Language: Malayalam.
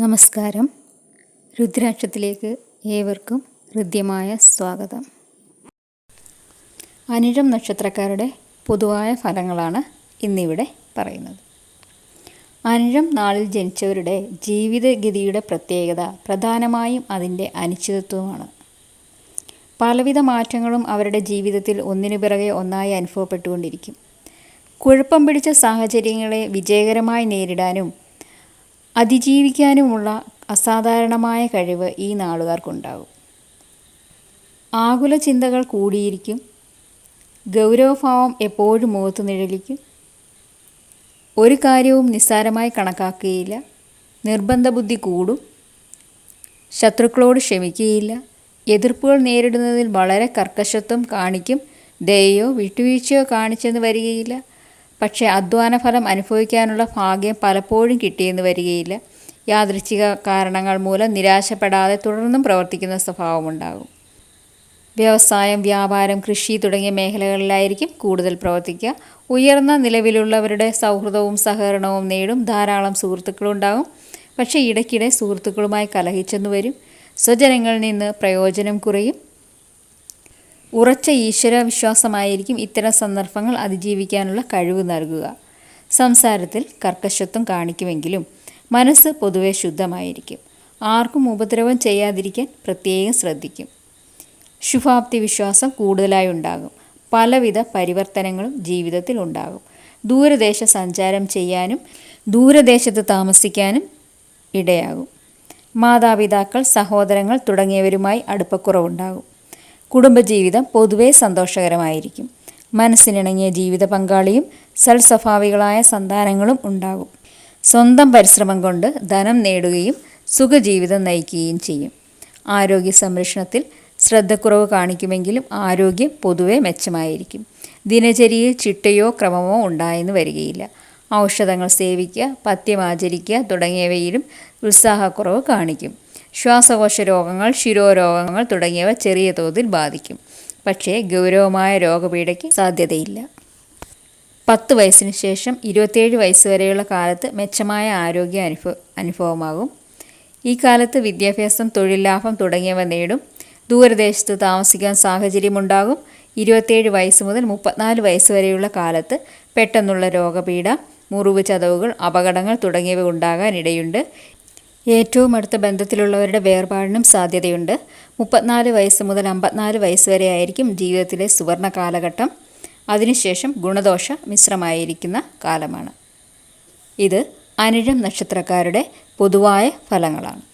നമസ്കാരം. രുദ്രാക്ഷത്തിലേക്ക് ഏവർക്കും ഹൃദ്യമായ സ്വാഗതം. അനിഴം നക്ഷത്രക്കാരുടെ പൊതുവായ ഫലങ്ങളാണ് ഇന്നിവിടെ പറയുന്നത്. അനിഴം നാളിൽ ജനിച്ചവരുടെ ജീവിതഗതിയുടെ പ്രത്യേകത പ്രധാനമായും അതിന്റെ അനിശ്ചിതത്വമാണ്. പലവിധ മാറ്റങ്ങളും അവരുടെ ജീവിതത്തിൽ ഒന്നിനു പിറകെ ഒന്നായി അനുഭവപ്പെട്ടുകൊണ്ടിരിക്കും. കുഴപ്പം പിടിച്ച സാഹചര്യങ്ങളെ വിജയകരമായി നേരിടാനും അതിജീവിക്കാനുമുള്ള അസാധാരണമായ കഴിവ് ഈ നാളുകാർക്കുണ്ടാകും. ആകുല ചിന്തകൾ കൂടിയിരിക്കും. ഗൗരവഭാവം എപ്പോഴും മുഖത്ത് നിഴലിക്കും. ഒരു കാര്യവും നിസ്സാരമായി കണക്കാക്കുകയില്ല. നിർബന്ധ ബുദ്ധി കൂടും. ശത്രുക്കളോട് ക്ഷമിക്കുകയില്ല. എതിർപ്പുകൾ നേരിടുന്നതിൽ വളരെ കർക്കശത്വം കാണിക്കും. ദയയോ വിട്ടുവീഴ്ചയോ കാണിച്ചെന്ന് വരികയില്ല. പക്ഷേ അധ്വാന ഫലം അനുഭവിക്കാനുള്ള ഭാഗ്യം പലപ്പോഴും കിട്ടിയെന്ന് വരികയില്ല. യാദൃച്ഛിക കാരണങ്ങൾ മൂലം നിരാശപ്പെടാതെ തുടർന്നും പ്രവർത്തിക്കുന്ന സ്വഭാവമുണ്ടാകും. വ്യവസായം വ്യാപാരം കൃഷി തുടങ്ങിയ മേഖലകളിലായിരിക്കും കൂടുതൽ പ്രവർത്തിക്കുക. ഉയർന്ന നിലവിലുള്ളവരുടെ സൗഹൃദവും സഹകരണവും നേടും ധാരാളം സുഹൃത്തുക്കളുണ്ടാകും. പക്ഷേ ഇടയ്ക്കിടെ സുഹൃത്തുക്കളുമായി കലഹിച്ചെന്നു വരും. സ്വജനങ്ങളിൽ നിന്ന് പ്രയോജനം കുറയും. ഉറച്ച ഈശ്വര വിശ്വാസമായിരിക്കും ഇത്തരം സന്ദർഭങ്ങൾ അതിജീവിക്കാനുള്ള കഴിവ് നൽകുക. സംസാരത്തിൽ കർക്കശത്വം കാണിക്കുമെങ്കിലും മനസ്സ് പൊതുവെ ശുദ്ധമായിരിക്കും. ആർക്കും ഉപദ്രവം ചെയ്യാതിരിക്കാൻ പ്രത്യേകം ശ്രദ്ധിക്കും. ശുഭാപ്തി വിശ്വാസം കൂടുതലായി ഉണ്ടാകും. പലവിധ പരിവർത്തനങ്ങളും ജീവിതത്തിൽ ഉണ്ടാകും. ദൂരദേശ സഞ്ചാരം ചെയ്യാനും ദൂരദേശത്ത് താമസിക്കാനും ഇടയാകും. മാതാപിതാക്കൾ സഹോദരങ്ങൾ തുടങ്ങിയവരുമായി അടുപ്പക്കുറവുണ്ടാകും. കുടുംബജീവിതം പൊതുവേ സന്തോഷകരമായിരിക്കും. മനസ്സിനിണങ്ങിയ ജീവിത പങ്കാളിയും സൽസ്വഭാവികളായ സന്താനങ്ങളും ഉണ്ടാകും. സ്വന്തം പരിശ്രമം കൊണ്ട് ധനം നേടുകയും സുഖജീവിതം നയിക്കുകയും ചെയ്യും. ആരോഗ്യ സംരക്ഷണത്തിൽ ശ്രദ്ധക്കുറവ് കാണിക്കുമെങ്കിലും ആരോഗ്യം പൊതുവെ മെച്ചമായിരിക്കും. ദിനചര്യയിൽ ചിട്ടയോ ക്രമമോ ഉണ്ടായെന്ന് വരികയില്ല. ഔഷധങ്ങൾ സേവിക്കുക പഥ്യമാചരിക്കുക തുടങ്ങിയവയിലും ഉത്സാഹക്കുറവ് കാണിക്കും. ശ്വാസകോശ രോഗങ്ങൾ ശിരോരോഗങ്ങൾ തുടങ്ങിയവ ചെറിയ തോതിൽ ബാധിക്കും. പക്ഷേ ഗൗരവമായ രോഗപീഠയ്ക്ക് സാധ്യതയില്ല. പത്ത് വയസ്സിന് ശേഷം ഇരുപത്തേഴ് വയസ്സ് വരെയുള്ള കാലത്ത് മെച്ചമായ ആരോഗ്യ അനുഭവ അനുഭവമാകും. ഈ കാലത്ത് വിദ്യാഭ്യാസം തൊഴിൽ ലാഭം തുടങ്ങിയവ നേടും. ദൂരദേശത്ത് താമസിക്കാൻ സാഹചര്യമുണ്ടാകും. ഇരുപത്തേഴ് വയസ്സ് മുതൽ മുപ്പത്തിനാല് വയസ്സ് വരെയുള്ള കാലത്ത് പെട്ടെന്നുള്ള രോഗപീഠ മുറിവ് ചതവുകൾ അപകടങ്ങൾ തുടങ്ങിയവ ഉണ്ടാകാൻ ഇടയുണ്ട്. ഏറ്റവും അടുത്ത ബന്ധത്തിലുള്ളവരുടെ വേർപാടിനും സാധ്യതയുണ്ട്. മുപ്പത്തിനാല് വയസ്സ് മുതൽ അമ്പത്തിനാല് വയസ്സ് വരെ ആയിരിക്കും ജീവിതത്തിലെ സുവർണ കാലഘട്ടം. അതിനുശേഷം ഗുണദോഷ മിശ്രമായിരിക്കുന്ന കാലമാണ്. ഇത് അനിഴം നക്ഷത്രക്കാരുടെ പൊതുവായ ഫലങ്ങളാണ്.